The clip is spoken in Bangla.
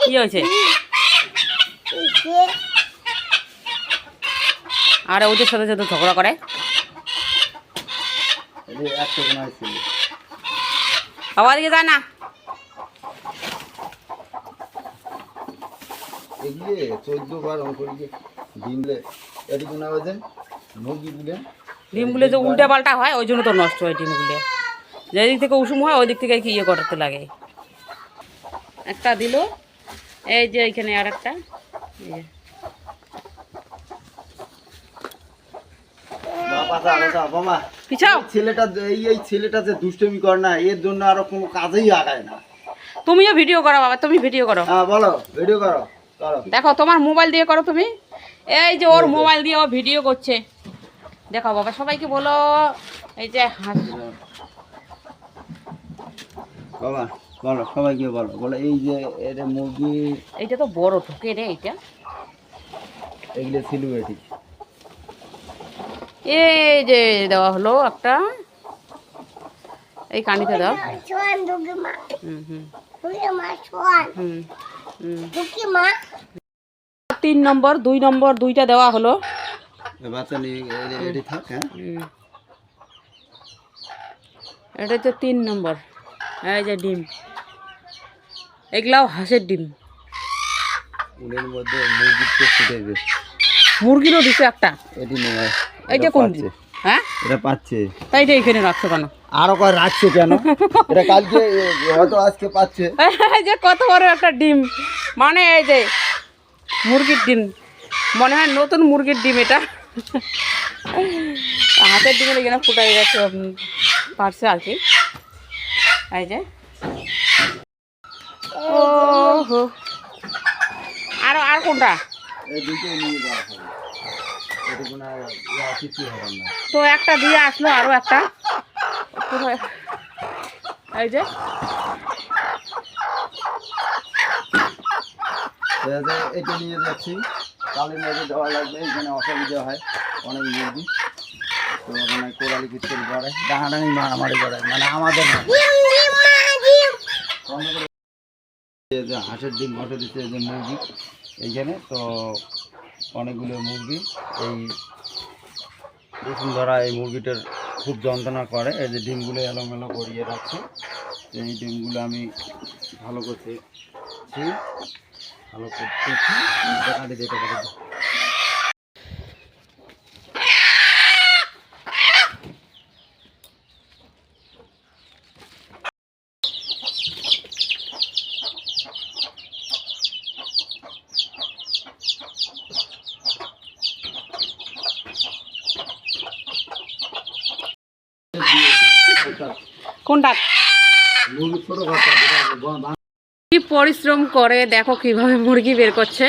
কি হয়েছে? আর ওদের সাথে সাথে ঝগড়া করে। বাবা দিকে যায় না। এগুলো চোদ্দ বার অঙ্ক ডিমলে এটি কোনো আওয়াজেন মুরগি দিলে ডিমগুলো যে উল্টে পাল্টা হয় ওই জন্য তো নষ্ট হয় ডিমগুলো। যেদিক থেকে উষুম হয় ওই দিক থেকে কি ইয়ে করতে লাগে। একটা দিল এই যে এখানে আর একটা ছেলেটা এই ছেলেটা যে দুষ্টমি করে না এর জন্য আরও কোনো কাজেই আগায় না। তুমিও ভিডিও করো বাবা তুমি ভিডিও করো। হ্যাঁ বলো ভিডিও করো দেখো তোমার মোবাইল দিয়ে করো তুমি। এই যে ওর মোবাইল দিয়ে ও ভিডিও করছে। দেখো বাবা সবাইকে বলো। এই যে হাস। বাবা বলো সবাইকে বলো বলো এই যে এর মুরগি এইটা তো বড় ঢোকে রে এইটা। এগুলো ছিল এটি এই যে দেওয়া হলো একটা। এই কানিতে দাও। হুম হুম। তিন নম্বর দুই নম্বর দুইটা দেওয়া হলো। বাচ্চা নিয়ে এটি থাক হ্যাঁ? এটা হচ্ছে তিন নম্বর। এই যে ডিম। এগুলাও হাঁসের ডিম। উলের মধ্যে মুরগির তো ফুটে গেছে। মুরগিরও দিছে একটা। এটি কোন হ্যাঁ? এটা পাচ্ছে। তাই এটা এখানে রাখছো কেন? আরও কয় রাখছে কেন? এটা কালকে হয়তো আজকে পাচ্ছে। এই যে কত বড় একটা ডিম। মানে এই যে মুরগির ডিম। মনে হয় নতুন মুরগির ডিম এটা। হাতের ডিমের এখানে ফুটাই গেছে উম, পারছে আর কি। এই যে। ও হো আর আর কোনটা? ইয়া না? তো একটা দিয়ে আসলো আরও একটা। এই যে এটা নিয়ে যাচ্ছি। কালের মধ্যে দেওয়া লাগবে, এখানে অসুবিধা হয়, অনেক মুরগি। তো ওখানে কোরালি কিচ্ছু করে ডাঙাডাঙি মারামারি করে মানে আমাদের হাঁসের ডিম বসে দিচ্ছে যে মুরগি, এইখানে, তো অনেকগুলো মুরগি, এই ধরা এই মুরগিটার খুব যন্ত্রণা করে। এই যে ডিমগুলো এলোমেলো করিয়ে রাখছে, এই ডিমগুলো আমি ভালো করতে ভালো করতেছি দেখাতে যেতে পারে কোনটা মুরগি ছোটো ঘরটা যেটা বা- কি পরিশ্রম করে? দেখো কীভাবে মুরগি বের করছে।